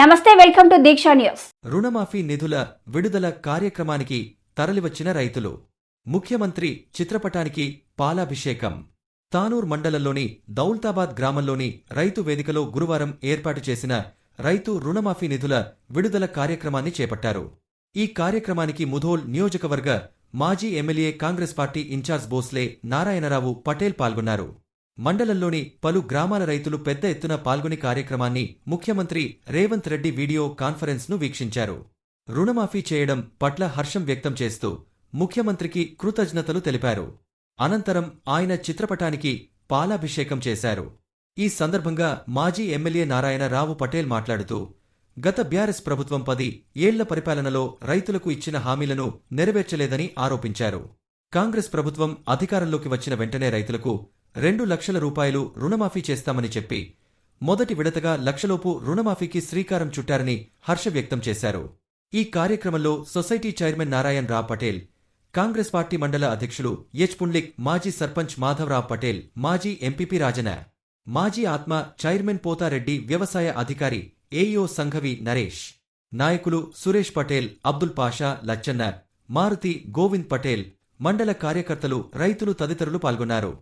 నమస్తే welcome to Deeksha news. రుణమాఫీ నిధుల విడుదల కార్యక్రమానికి తరలివచ్చిన రైతులు. ముఖ్యమంత్రి చిత్రపటానికి పాలాభిషేకం. తానూర్ మండలంలోని దౌల్తాబాద్ గ్రామంలోని రైతు వేదికలో గురువారం ఏర్పాటు చేసిన రైతు రుణమాఫీ నిధుల విడుదల కార్యక్రమాన్ని చేపట్టారు. ఈ కార్యక్రమానికి ముధోల్ నియోజకవర్గ మాజీ MLA Congress party incharge Bhosle Narayana Rao Patel పాల్గొన్నారు. మండలంలోని పలు గ్రామాల రైతులు పెద్ద ఎత్తున పాల్గొని కార్యక్రమాన్ని ముఖ్యమంత్రి రేవంత్ రెడ్డి వీడియో కాన్ఫరెన్స్ను వీక్షించారు. రుణమాఫీ చేయడం పట్ల హర్షం వ్యక్తం చేస్తూ ముఖ్యమంత్రికి కృతజ్ఞతలు తెలిపారు. అనంతరం ఆయన చిత్రపటానికి పాలాభిషేకం చేశారు. ఈ సందర్భంగా మాజీ ఎమ్మెల్యే నారాయణ రావు పటేల్ మాట్లాడుతూ గత బ్యారెస్ ప్రభుత్వం పది ఏళ్ళ పరిపాలనలో రైతులకు ఇచ్చిన హామీలను నెరవేర్చలేదని ఆరోపించారు. కాంగ్రెస్ ప్రభుత్వం అధికారంలోకి వచ్చిన వెంటనే రైతులకు రెండు లక్షల రూపాయలు రుణమాఫీ చేస్తామని చెప్పి మొదటి విడతగా లక్షలోపు రుణమాఫీకి శ్రీకారం చుట్టారని హర్ష వ్యక్తం చేశారు. ఈ కార్యక్రమంలో society chairman Narayan Rao Patel Congress party మండల అధ్యక్షులు హెచ్ పుండ్లిక్ మాజీ సర్పంచ్ మాధవరావు పటేల్ మాజీ ఎంపీపీ రాజన మాజీ ఆత్మ చైర్మన్ పోతారెడ్డి వ్యవసాయ అధికారి ఏయో సంఘవి నరేష్ నాయకులు సురేష్ పటేల్ అబ్దుల్ పాషా లచ్చన్న మారుతి గోవింద్ పటేల్ మండల కార్యకర్తలు రైతులు తదితరులు పాల్గొన్నారు.